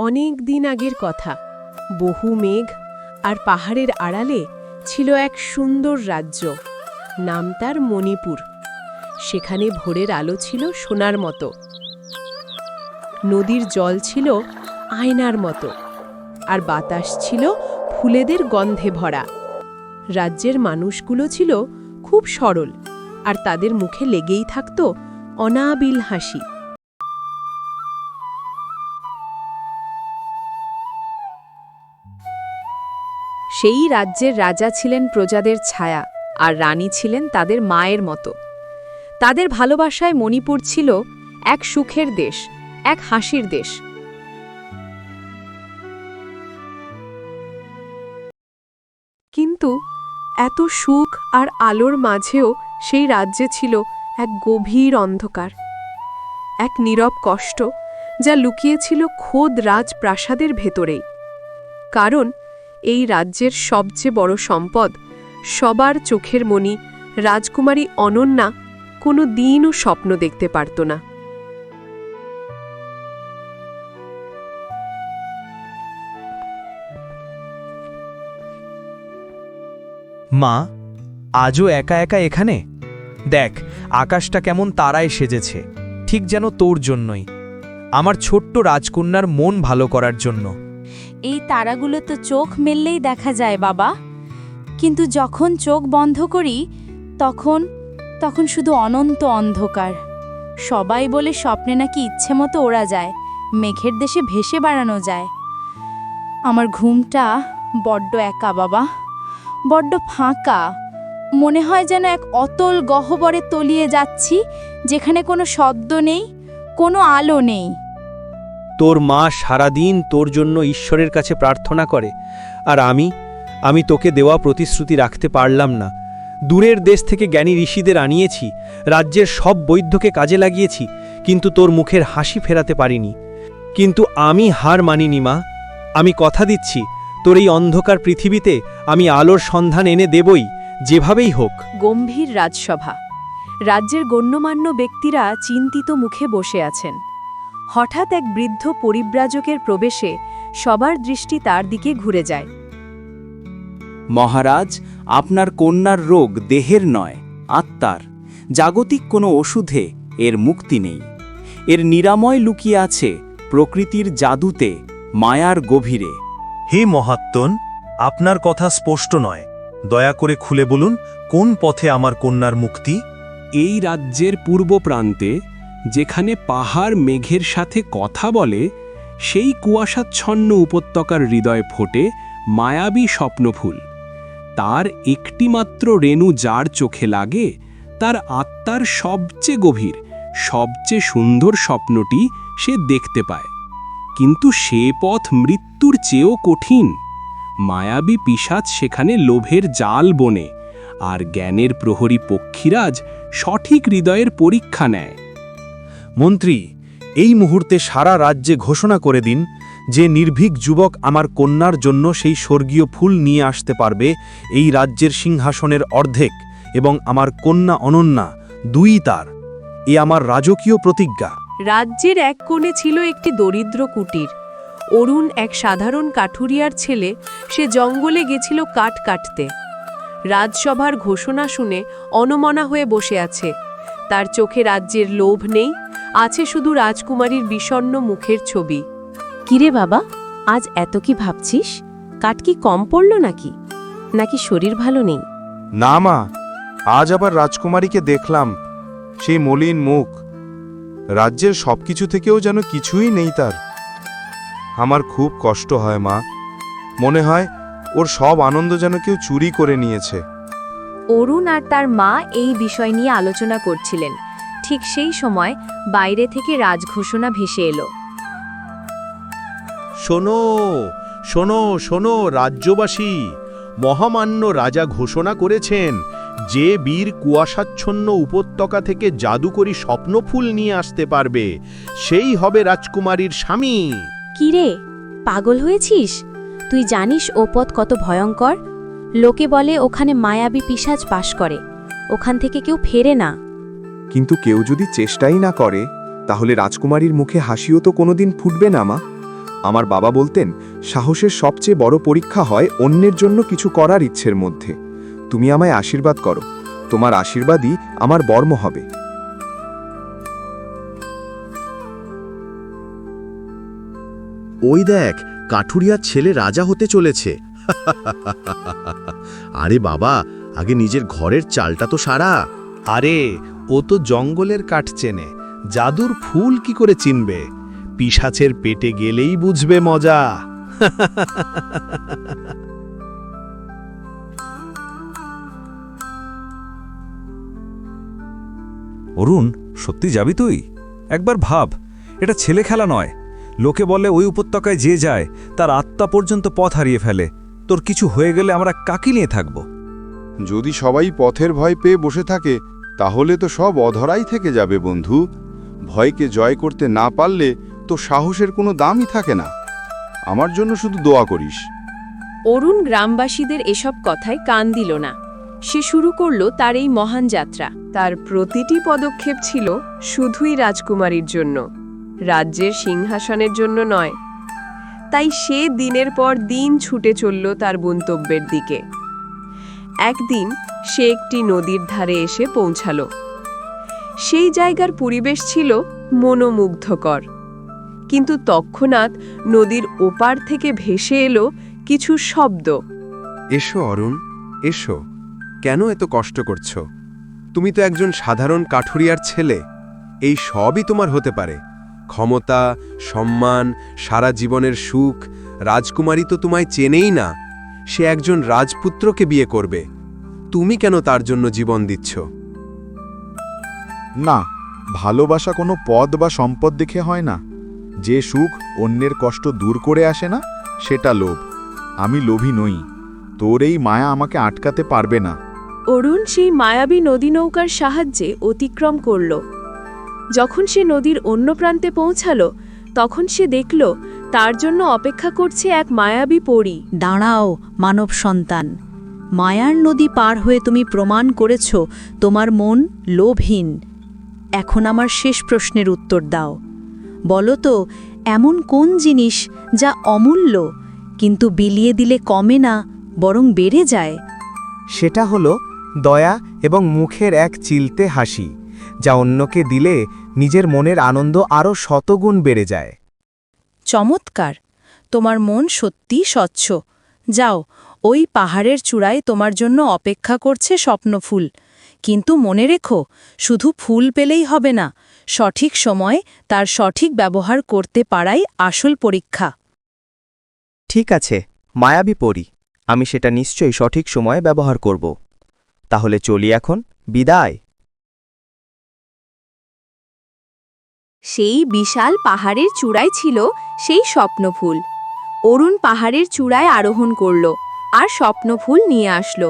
অনেক দিন আগের কথা। বহু মেঘ আর পাহাড়ের আড়ালে ছিল এক সুন্দর রাজ্য। নাম তার মণিপুর। সেখানে ভোরের আলো ছিল সোনার মতো। নদীর জল ছিল আয়নার মতো। আর বাতাস ছিল ফুলেদের গন্ধে ভরা। রাজ্যের মানুষগুলো ছিল খুব সরল। আর তাদের মুখে লেগেই থাকত অনাবিল হাসি। সেই রাজ্যের রাজা ছিলেন প্রজাদের ছায়া, আর রানী ছিলেন তাদের মায়ের মতো। তাদের ভালোবাসায় মণিপুর ছিল এক সুখের দেশ, এক হাসির দেশ। কিন্তু এত সুখ আর আলোর মাঝেও সেই রাজ্যে ছিল এক গভীর অন্ধকার, এক নীরব কষ্ট যা লুকিয়েছিল খোদ রাজপ্রাসাদের ভেতরেই। কারণ এই রাজ্যের সবচেয়ে বড় সম্পদ। সবার চোখের মণি রাজকুমারী অনন্যা কোনো দিনও স্বপ্ন দেখতে পারত না। মা, আজও একা একা এখানে? দেখ, আকাশটা কেমন তারায় সেজেছে, ঠিক যেন তোর জন্যই। আমার ছোট্ট রাজকন্যার মন ভালো করার জন্য। এই তারাগুলো তো চোখ মেললেই দেখা যায়, বাবা। কিন্তু যখন চোখ বন্ধ করি, তখন তখন শুধু অনন্ত অন্ধকার। সবাই বলে স্বপ্নে নাকি ইচ্ছে মতো ওড়া যায়, মেঘের দেশে ভেসে বেড়ানো যায়। আমার ঘুমটা বড্ড একা, বাবা। বড্ড ফাঁকা। মনে হয় যেন এক অতল গহ্বরে তলিয়ে যাচ্ছি, যেখানে কোনো শব্দ নেই, কোনো আলো নেই। তোর মা সারাদিন তোর জন্য ঈশ্বরের কাছে প্রার্থনা করে, আর আমি আমি তোকে দেওয়া প্রতিশ্রুতি রাখতে পারলাম না। দূরের দেশ থেকে জ্ঞানী ঋষিদের আনিয়েছি, রাজ্যের সব বৈদ্যকে কাজে লাগিয়েছি, কিন্তু তোর মুখের হাসি ফেরাতে পারিনি। কিন্তু আমি হার মানিনি, মা। আমি কথা দিচ্ছি, তোর এই অন্ধকার পৃথিবীতে আমি আলোর সন্ধান এনে দেবই, যেভাবেই হোক। গম্ভীর রাজসভা। রাজ্যের গণ্যমান্য ব্যক্তিরা চিন্তিত মুখে বসে আছেন। হঠাৎ এক বৃদ্ধ পরিব্রাজকের প্রবেশে সবার দৃষ্টি তার দিকে ঘুরে যায়। মহারাজ আপনার কন্যার রোগ দেহের নয় আত্মার। জাগতিক কোনো ওষুধে এর মুক্তি নেই। এর নিরাময় লুকিয়ে আছে প্রকৃতির জাদুতে মায়ার গভীরে। হে মহাত্মন আপনার কথা স্পষ্ট নয়। দয়া করে খুলে বলুন কোন পথে আমার কন্যার মুক্তি? এই রাজ্যের পূর্ব প্রান্তে যেখানে পাহাড় মেঘের সাথে কথা বলে, সেই কুয়াশাচ্ছন্ন উপত্যকার হৃদয় ফোটে মায়াবী স্বপ্নফুল। তার একটিমাত্র রেণু যার চোখে লাগে, তার আত্মার সবচেয়ে গভীর, সবচেয়ে সুন্দর স্বপ্নটি সে দেখতে পায়। কিন্তু সে পথ মৃত্যুর চেয়েও কঠিন। মায়াবী পিসাচ সেখানে লোভের জাল বনে, আর জ্ঞানের প্রহরী পক্ষীরাজ সঠিক হৃদয়ের পরীক্ষা নেয়। মন্ত্রী, এই মুহূর্তে সারা রাজ্যে ঘোষণা করে দিন যে নির্ভীক যুবক আমার কন্যার জন্য সেই স্বর্গীয় ফুল নিয়ে আসতে পারবে এই রাজ্যের সিংহাসনের অর্ধেক এবং আমার কন্যা অনন্যা দুই তার। এ আমার রাজকীয় প্রতিজ্ঞা। রাজ্যের এক কোণে ছিল একটি দরিদ্র কুটির। অরুণ এক সাধারণ কাঠুরিয়ার ছেলে, সে জঙ্গলে গেছিল কাঠ কাটতে। রাজসভার ঘোষণা শুনে অনমনা হয়ে বসে আছে। তার চোখে রাজ্যের লোভ নেই আছে শুধু রাজকুমারীর বিষণ্ণ মুখের ছবি। কিরে বাবা আজ এত কি ভাবছিস? কাট কি কম পড়ল নাকি? নাকি শরীর ভালো নেই? না মা আজ আবার রাজকুমারীকে দেখলাম। সেই মলিন মুখ। রাজ্যের সবকিছু থেকেও যেন কিছুই নেই তার। আমার খুব কষ্ট হয় মা। মনে হয় ওর সব আনন্দ যেন কেউ চুরি করে নিয়েছে। অরুণ আর তার মা এই বিষয় নিয়ে আলোচনা করছিলেন। ঠিক সেই সময় বাইরে থেকে রাজঘোষণা ভেসে এলো। শোনো শোনো শোনো রাজ্যবাসী মহামান্য রাজা ঘোষণা করেছেন যে বীর কুয়াশাচ্ছন্ন উপত্যকা থেকে জাদুকরী স্বপ্নফুল নিয়ে আসতে পারবে সেই হবে রাজকুমারীর স্বামী। কিরে পাগল হয়েছিস? তুই জানিস ও পথ কত ভয়ঙ্কর? লোকে বলে ওখানে মায়াবী পিসাজ বাস করে ওখান থেকে কেউ ফেরে না। কিন্তু কেউ যদি চেষ্টাই না করে তাহলে রাজকুমারীর মুখে হাসিও তো কোনোদিন ফুটবে না মা। আমার বাবা বলতেন সাহসের সবচেয়ে বড় পরীক্ষা হয় অন্যের জন্য কিছু করার ইচ্ছের মধ্যে। তুমি আমায় আশীর্বাদ করো। তোমার আশীর্বাদই আমার বর্ম হবে। ওই দেখ কাঠুরিয়ার ছেলে রাজা হতে চলেছে। আরে বাবা আগে নিজের ঘরের চালটা তো সারা। আরে ও তো জঙ্গলের কাঠ চেনে। জাদুর ফুল কি করে চিনবে? পিসাচের পেটে গেলেই বুঝবে মজা। অরুণ সত্যি যাবি তুই? একবার ভাব এটা ছেলে খেলা নয়। লোকে বলে ওই উপত্যকায় যে যায় তার আত্মা পর্যন্ত পথ হারিয়ে ফেলে। তোর কিছু হয়ে গেলে আমরা কাকি নিয়ে থাকব? যদি সবাই পথের ভয় পেয়ে বসে থাকে তাহলে তো সব অধরাই থেকে যাবে, বন্ধু। ভয়কে জয় করতে না পারলে তো সাহসের কোনো দামই থাকে না। আমার জন্য শুধু দোয়া করিস। অরুণ গ্রামবাসীদের এসব কথায় কান দিল না। সে শুরু করল তার এই মহান যাত্রা। তার প্রতিটি পদক্ষেপ ছিল শুধুই রাজকুমারীর জন্য। রাজ্যের সিংহাসনের জন্য নয়। তাই সে দিনের পর দিন ছুটে চলল তার গন্তব্যের দিকে। একদিন সে একটি নদীর ধারে এসে পৌঁছালো। সেই জায়গার পরিবেশ ছিল মনোমুগ্ধকর। কিন্তু তৎক্ষণাৎ নদীর ওপার থেকে ভেসে এলো কিছু শব্দ। এসো, অরুণ, এসো। কেন এত কষ্ট করছ? তুমি তো একজন সাধারণ কাঠুরিয়ার ছেলে। এই সবই তোমার হতে পারে। ক্ষমতা, সম্মান, সারা জীবনের সুখ, রাজকুমারী তো তোমায় চেনেই না। সে একজন রাজপুত্রকে বিয়ে করবে। তুমি কেন তার জন্য জীবন দিচ্ছ? না ভালোবাসা কোনো পদ বা সম্পদ দেখে হয় না। যে সুখ অন্যের কষ্ট দূর করে আসে না সেটা লোভ। আমি লোভী নই। তোর এই মায়া আমাকে আটকাতে পারবে না। অরুণ সেই মায়াবী নদী নৌকার সাহায্যে অতিক্রম করল। যখন সে নদীর অন্য প্রান্তে পৌঁছালো তখন সে দেখল তার জন্য অপেক্ষা করছে এক মায়াবী পরী। দাঁড়াও মানব সন্তান। মায়ার নদী পার হয়ে তুমি প্রমাণ করেছ তোমার মন লোভহীন। এখন আমার শেষ প্রশ্নের উত্তর দাও। বলো তো এমন কোন জিনিস যা অমূল্য কিন্তু বিলিয়ে দিলে কমে না বরং বেড়ে যায়? সেটা হলো দয়া এবং মুখের এক চিলতে হাসি যা অন্যকে দিলে নিজের মনের আনন্দ আরও শতগুণ বেড়ে যায়। চমৎকার। তোমার মন সত্যি স্বচ্ছ। যাও, ওই পাহাড়ের চূড়ায় তোমার জন্য অপেক্ষা করছে স্বপ্নফুল। কিন্তু মনে রেখো, শুধু ফুল পেলেই হবে না, সঠিক সময় তার সঠিক ব্যবহার করতে পারাই আসল পরীক্ষা। ঠিক আছে, মায়াবী পড়ি আমি সেটা নিশ্চয়ই সঠিক সময়ে ব্যবহার করব। তাহলে চলি এখন, বিদায়। সেই বিশাল পাহাড়ের চূড়ায় ছিল সেই স্বপ্নফুল। অরুণ পাহাড়ের চূড়ায় আরোহণ করল আর স্বপ্নফুল নিয়ে আসলো।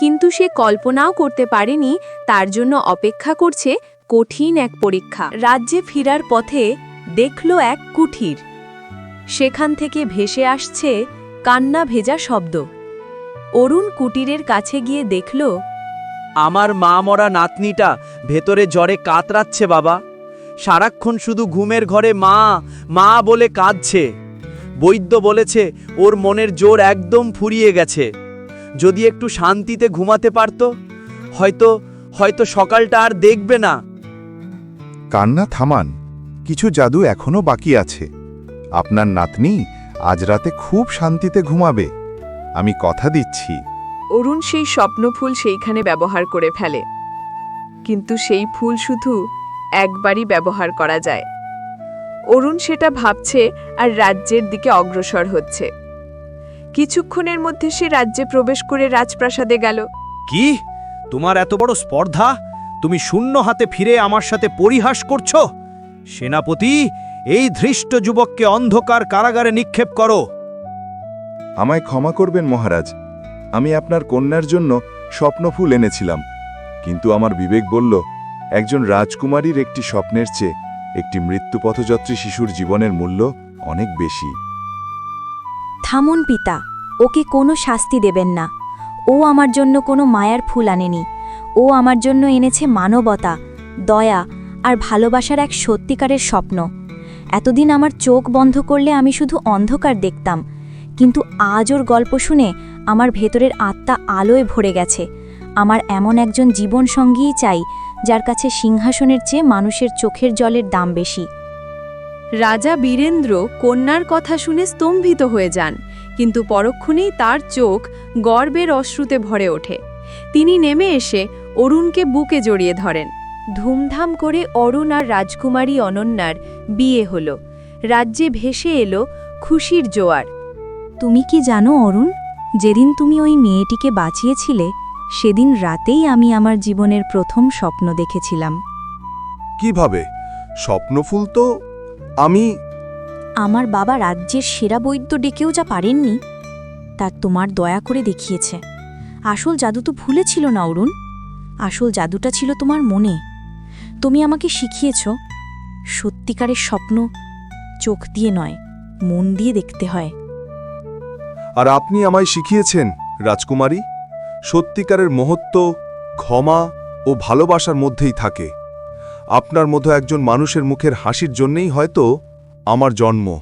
কিন্তু সে কল্পনাও করতে পারেনি তার জন্য অপেক্ষা করছে কঠিন এক পরীক্ষা। রাজ্যে ফিরার পথে দেখল এক কুঠির। সেখান থেকে ভেসে আসছে কান্না ভেজা শব্দ। অরুণ কুটিরের কাছে গিয়ে দেখল, আমার মা মরা নাতনিটা ভেতরে জ্বরে কাতরাচ্ছে বাবা। সারাক্ষণ শুধু ঘুমের ঘরে মা মা বলে কাঁদছে। বৈদ্য বলেছে ওর মনের জোর একদম ফুরিয়ে গেছে। যদি একটু শান্তিতে ঘুমাতে পারত হয়তো হয়তো সকালটা আর দেখবে না। কান্না থামান কিছু জাদু এখনও বাকি আছে। আপনার নাতনি আজ রাতে খুব শান্তিতে ঘুমাবে। আমি কথা দিচ্ছি। অরুণ সেই স্বপ্নফুল সেইখানে ব্যবহার করে ফেলে। কিন্তু সেই ফুল শুধু একবারই ব্যবহার করা যায়। অরুণ সেটা ভাবছে আর রাজ্যের দিকে অগ্রসর হচ্ছে। কিছুক্ষণের মধ্যে সে রাজ্যে প্রবেশ করে রাজপ্রাসাদে গেল। কি? তোমার এত বড় স্পর্ধা? তুমি শূন্য হাতে ফিরে আমার সাথে পরিহাস করছ? সেনাপতি এই ধৃষ্ট যুবককে অন্ধকার কারাগারে নিক্ষেপ করো। আমায় ক্ষমা করবেন মহারাজ। আমি আপনার কন্যার জন্য স্বপ্নফুল এনেছিলাম। কিন্তু আমার বিবেক বলল একজন রাজকুমারীর একটি স্বপ্নের চেয়ে একটি মৃত্যুপথযাত্রী শিশুর জীবনের মূল্য অনেক বেশি। থামুন পিতা, ওকে কোনো শাস্তি দেবেন না। ও আমার জন্য কোনো মায়ার ফুল আনেনি। ও আমার জন্য এনেছে মানবতা, দয়া আর ভালোবাসার এক সত্যিকারের স্বপ্ন। এতদিন আমার চোখ বন্ধ করলে আমি শুধু অন্ধকার দেখতাম, কিন্তু আজ ওর গল্প শুনে আমার ভেতরের আত্মা আলোয় ভরে গেছে। আমার এমন একজন জীবন সঙ্গীই চাই যার কাছে সিংহাসনের চেয়ে মানুষের চোখের জলের দাম বেশি। রাজা বীরেন্দ্র কন্যার কথা শুনে স্তম্ভিত হয়ে যান, কিন্তু পরক্ষণেই তার চোখ গর্বের অশ্রুতে ভরে ওঠে। তিনি নেমে এসে অরুণকে বুকে জড়িয়ে ধরেন। ধুমধাম করে অরুণ আর রাজকুমারী অনন্যার বিয়ে হল। রাজ্যে ভেসে এলো খুশির জোয়ার। তুমি কি জানো অরুণ, যেদিন তুমি ওই মেয়েটিকে বাঁচিয়েছিলে সেদিন রাতেই আমি আমার জীবনের প্রথম স্বপ্ন দেখেছিলাম। কীভাবে? স্বপ্নফুল তো আমি আমার বাবা রাজ্যের সেরা বৈদ্য ডেকেও যা পারেননি তার তোমার দয়া করে দেখিয়েছে। আসল জাদু তো ভুলে ছিল না অরুণ। আসল জাদুটা ছিল তোমার মনে। তুমি আমাকে শিখিয়েছ সত্যিকারের স্বপ্ন চোখ দিয়ে নয় মন দিয়ে দেখতে হয়। আর আপনি আমায় শিখিয়েছেন রাজকুমারী? সত্যিকারের মহত্ব, ক্ষমা ও ভালোবাসার মধ্যেই থাকে। আপনার মতো একজন মানুষের মুখের হাসির জন্যেই হয়তো আমার জন্ম।